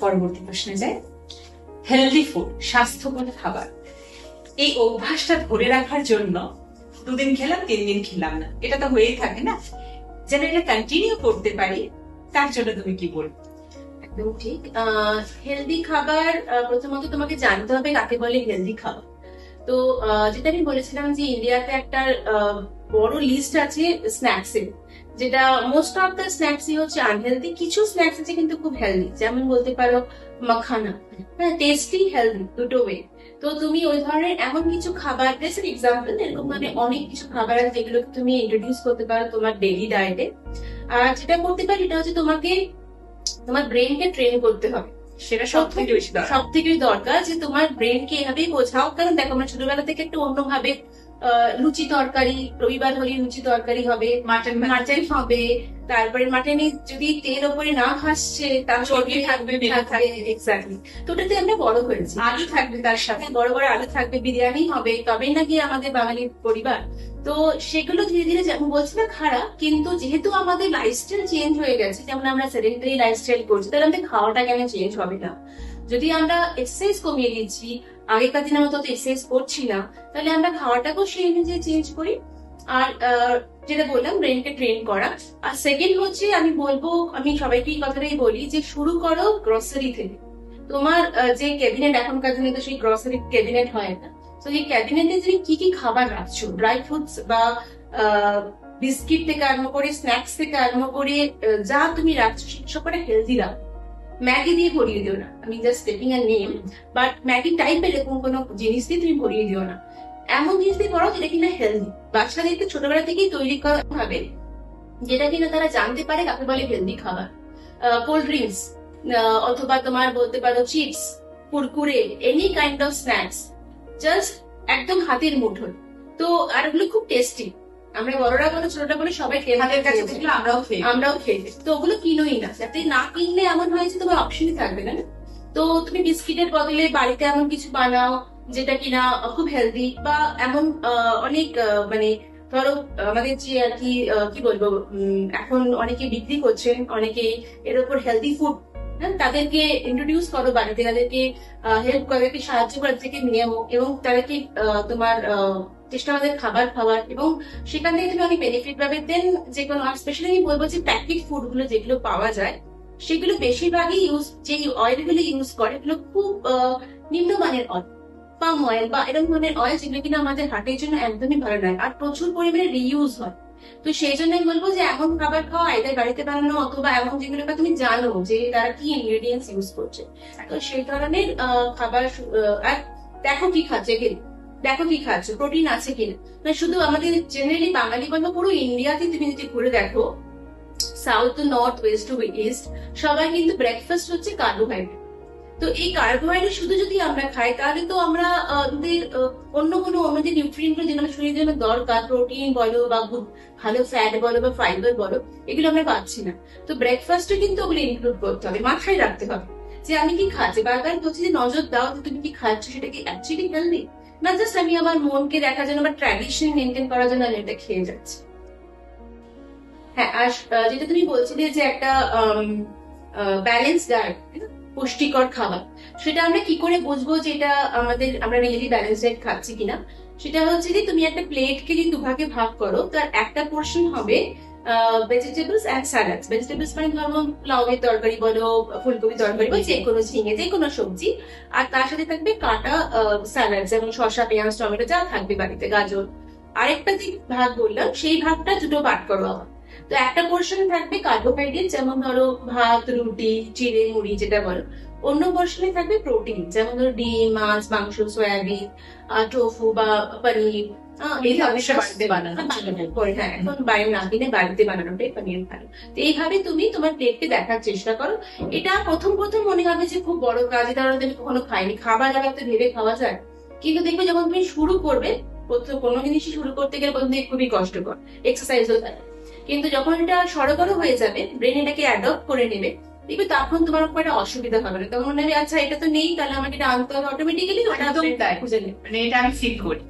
পরবর্তী প্রশ্নে যাই। হেলদি ফুড স্বাস্থ্যকর খাবার। এই অভ্যাসটা ধরে রাখার জন্য দুদিন খেলাম, তিন দিন খেলাম না। এটা তো হয়েই থাকে না। যেন এটা কন্টিনিউ করতে পারি, তার জন্য তুমি কি বলব? একদম ঠিক। হেলদি খাবার প্রথমত তোমাকে জানতে হবে কাকে বলে হেলদি খাবার। তো যেটা আমি বলেছিলাম যে ইন্ডিয়াতে একটা বড় লিস্ট আছে স্ন্যাক্স এর, যেটা মোস্ট অফ দ্য স্ন্যাক্সই হচ্ছে আনহেলদি কিছু স্ন্যাক্স আছে কিন্তু খুব হেলদি যেমন বলতে পারো মাখানা হ্যাঁ টেস্টি হেলদি দুটো ওয়ে তো তুমি ওই ধরনের এমন কিছু খাবার জাস্ট এক্সাম্পল এরকম মানে অনেক কিছু খাবার আছে যেগুলোকে তুমি ইন্ট্রোডিউস করতে পারো তোমার ডেইলি ডায়েটে আর যেটা করতে পারি, এটা হচ্ছে তোমাকে, তোমার ব্রেনকে ট্রেন করতে হবে। সেটা সব থেকে বেশি সব থেকে দরকার যে তোমার ব্রেনকে এভাবেই বোঝাও। কারণ দেখো আমরা ছোটবেলা থেকে একটু অন্যভাবে লুচি তরকারি রবিবার হলে লুচি তরকারি হবে মাটন মাটন হবে তারপরে মাটনে যদি তেল ওপরে না ভাসছে তাহলে চর্বি থাকবে। এক্স্যাক্টলি তো ওটাতে আমরা বড় হয়েছি। আলু থাকবে তার সাথে। হ্যাঁ, বড় বড় আলু থাকবে বিরিয়ানি হবে। তবেই নাকি আমাদের বাঙালি পরিবার তো সেগুলো ধীরে ধীরে যেমন বলছি না খারাপ, কিন্তু যেহেতু আমাদের লাইফস্টাইল চেঞ্জ হয়ে গেছে, যেমন আমরা সেডেন্টারি লাইফস্টাইল করছি, তাহলে আমাদের খাওয়াটা কেন চেঞ্জ হবে না? যদি আমরা এক্সারসাইজ কমিয়ে দিচ্ছি, আগেকার দিনের মতো এক্সারসাইজ করছি না, তাহলে আমরা খাওয়াটাকেও সেই অনুযায়ী চেঞ্জ করি। আর যেটা বললাম ব্রেনকে ট্রেন করা। আর সেকেন্ড হচ্ছে, আমি বলব, আমি সবাইকে এই কথাটাই বলি যে শুরু করো গ্রসারি থেকে। তোমার যে ক্যাবিনেট এখনকার দিনে তো সেই গ্রসারি ক্যাবিনেট হয় না। তো এই ক্যাবিনেটে তুমি কি কি খাবার রাখছো? ড্রাই ফ্রুটস বা বিস্কিট থেকে আরম্ভ করে স্ন্যাক্স থেকে আরম্ভ করে যা তুমি রাখছো সেটা সব করে হেলদি রাখো। ম্যাগি দিয়ে ভরিয়ে দিও না। আমি জাস্ট স্টেপিং এর নেম বাট ম্যাগি টাইপের এরকম কোনো জিনিস দিয়ে তুমি ভরিয়ে দিও না। এমন জিনিস দিয়ে করো যেটা কিনা হেলদি বাচ্চাদেরকে ছোটবেলা থেকেই তৈরি করা হবে, যেটা কিনা তারা জানতে পারে কাকে বলে হেলদি খাবার। কোল্ড ড্রিঙ্কস অথবা তোমার বলতে পারো chips Kurkure any kind of snacks just একদম হাতের মুঠোয়। তো আর ওগুলো খুব টেস্টি আমরা বড়রা বলো ছোটরা বলো সবাই খেয়ে হাতের কাছে। আমরাও খেয়ে আমরাও খেয়ে তো ওগুলো কিনোই না। যাতে না কিনলে এমন হয় যে তোমার অপশনই থাকবে না তো তুমি বিস্কিটের বদলে বাড়িতে এমন কিছু বানাও যেটা কিনা খুব হেলদি বা এমন অনেক মানে ধরো আমাদের যে আর কি কি বলব এখন অনেকে বিক্রি করছেন অনেকে এর উপর হেলদি ফুড তাদেরকে ইন্ট্রোডিউস করো বাড়িতে, তাদেরকে হেল্প করে, তাদেরকে সাহায্য করে থেকে নিয়ে এবং তাদেরকে তোমার চেষ্টা আমাদের খাবার খাওয়ার এবং সেখান থেকে তুমি অনেক বেনিফিট পাবে। দেন যে কোনো স্পেশালি আমি বলব যে প্যাকেট ফুডগুলো যেগুলো পাওয়া যায়, সেগুলো বেশিরভাগই ইউজ যে অয়েলগুলো ইউজ করে এগুলো খুব নিম্নমানের অয়েল পাম অয়েল বা এরকম ধরনের অয়েল যেগুলো কিনা আমাদের হার্টের জন্য একদমই ভালো নয়। আর প্রচুর পরিমাণে রিইউজ হয়। তো সেই জন্য আমি বলব যে এমন খাবার খাওয়া, এদের বাড়িতে বানানো অথবা এমন যেগুলো তুমি জানো যে তারা কি ইনগ্রেডিয়েন্টস ইউজ করছে। তো সেই ধরনের খাবার আর দেখো কি খাচ্ছে কি, দেখো কি খাচ্ছে প্রোটিন আছে কিনা না। শুধু আমাদের জেনারেলি বাঙালি বলব পুরো ইন্ডিয়াতে তুমি যদি ঘুরে দেখো south to north west to east সবাই কিন্তু ব্রেকফাস্ট হচ্ছে কার্বোহাইড্রেট তো এই কার্বোহাইড্রেট শুধু যদি আমরা খাই, তাহলে তো আমরা আমাদের অন্য কোনো অন্য যে নিউট্রিয়েন্টগুলো যেগুলো শরীরের জন্য দরকার প্রোটিন বলো বা ভালো ফ্যাট বলো বা ফাইবার বলো, এগুলো আমরা পাচ্ছি না। তো ব্রেকফাস্টে কিন্তু ওগুলো ইনক্লুড করতে হবে, মাথায় রাখতে হবে। যে আমি কি খাচ্ছি? বারবার বলছি যে নজর দাও যে তুমি কি খাচ্ছ, সেটা কি অ্যাকচুয়ালি হেলদি না জাস্ট আমি আমার মনকে দেখার জন্য বা ট্র্যাডিশন মেনটেন করার জন্য আমি এটা খেয়ে যাচ্ছি। হ্যাঁ আর যেটা তুমি বলছিলে যে একটা ব্যালেন্স ডায়েট পুষ্টিকর খাবার। সেটা আমরা কি করে বুঝব যে এটা আমাদের, আমরা রিয়েলি ব্যালেন্স ডায়েট খাচ্ছি কিনা? সেটা হচ্ছে যে তুমি একটা প্লেটকে যদি দুভাগে ভাগ করো, তার একটা পোর্শন হবে ভেজিটেবলস অ্যান্ড স্যালাডস ভেজিটেবলস মানে ধরো লাউয়ের তরকারি বলো, ফুলকপি তরকারি বা যে কোনো ঝিঙে যে কোনো সবজি। আর তার সাথে থাকবে কাটা স্যালাড যেমন শসা, পেঁয়াজ, টমেটো, যা থাকবে বাড়িতে, গাজর। আরেকটা যে ভাগ বললাম, সেই ভাগটা দুটো পাঠ করো আবার। তো একটা পোর্শন থাকবে কার্বোহাইড্রেট যেমন ধরো ভাত রুটি চিড়ে মুড়ি যেটা বলো। অন্য পোর্শনে থাকবে প্রোটিন যেমন ধরো ডিম মাছ মাংস সয়াবিন টোফু বা পনির হ্যাঁ। এইভাবে তুমি তোমার প্লেটকে দেখার চেষ্টা করো। এটা প্রথম প্রথম মনে হবে যে খুব বড় কাজ এটা আমি কখনো খাইনি। খাবার আগে তো ভেবে খাওয়া যায়। কিন্তু দেখবে যখন তুমি শুরু করবে প্রথম কোনো জিনিসই শুরু করতে গেলে প্রথম থেকে খুবই কষ্টকর। এক্সারসাইজও থাকে কিন্তু যখন এটা সরগর হয়ে যাবে ব্রেন এটাকে অ্যাডপ্ট করে নেবে দেখবে তখন তোমার খুব একটা অসুবিধা হবে না। তখন মনে হবে আচ্ছা এটা তো নেই তাহলে আমাকে এটা আনতে হবে অটোমেটিক্যালি মানে এটা আমি ঠিক করি।